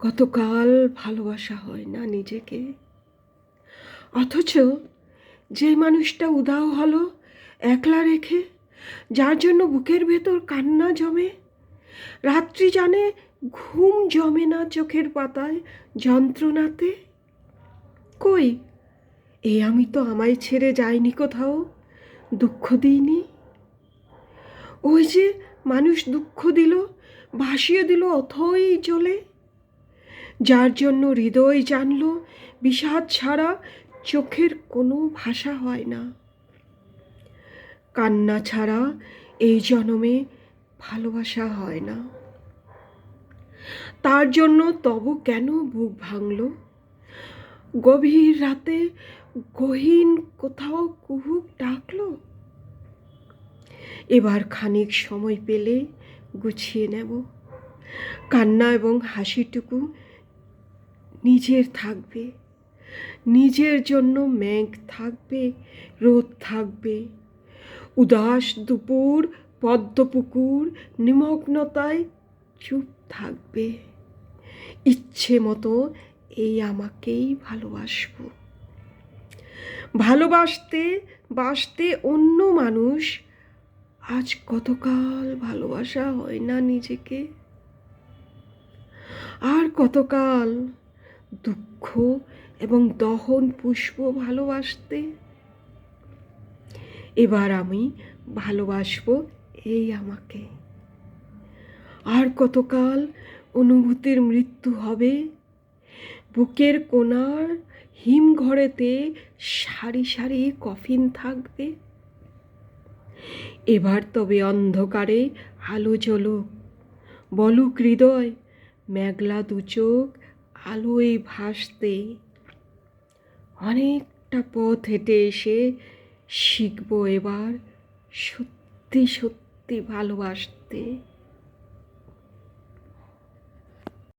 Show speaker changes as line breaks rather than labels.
কতকাল ভালোবাসা হয় না নিজেকে। অথচ যে মানুষটা উদাও হলো, একলা রেখে, যার জন্য বুকের ভেতর কান্না জমে, রাত্রি জানে ঘুম জমে না চোখের পাতায় যন্ত্রণাতে। কই, এ আমি তো আমায় ছেড়ে যাইনি কোথাও, দুঃখ দিইনি। ওই যে মানুষ দুঃখ দিল, ভাসিয়ে দিল অথই চলে যার জন্য হৃদয় জানল, বিষাদ ছাড়া চোখের কোনো ভাষা হয় না। কান্না ছাড়া এই জনমে ভালোবাসা হয় না। তার জন্য তব কেন বুক ভাঙল? গভীর রাতে গহীন কোথাও কুহুক ডাকলো? এবার খানিক সময় পেলে গুছিয়ে নেব। কান্না এবং হাসিটুকু নিজের থাকবে। নিজের জন্য মেঘ থাকবে, রোদ থাকবে। উদাস দুপুর পদ্মপুকুর নিমগ্নতায় চুপ থাকবে। ইচ্ছে মতো এই আমাকেই ভালোবাসবো। ভালোবাসতে, বাসতে অন্য মানুষ, আজ কতকাল ভালোবাসা হয় না নিজেকে? আর কতকাল দুঃখ এবং দহন, পুষ্প ভালোবাসতে। এবার আমি ভালোবাসবো এই আমাকে। আর কতকাল অনুভূতির মৃত্যু হবে? বুকের কোনার হিম ঘরেতে সারি সারি কফিন থাকবে। এবার তবে অন্ধকারে আলো জ্বলুক বলুক হৃদয়, মেঘলা দু চোখ আলোয় ভাসতে অনেকটা পথ হেঁটে এসে শিখব এবার সত্যি সত্যি ভালোবাসতে।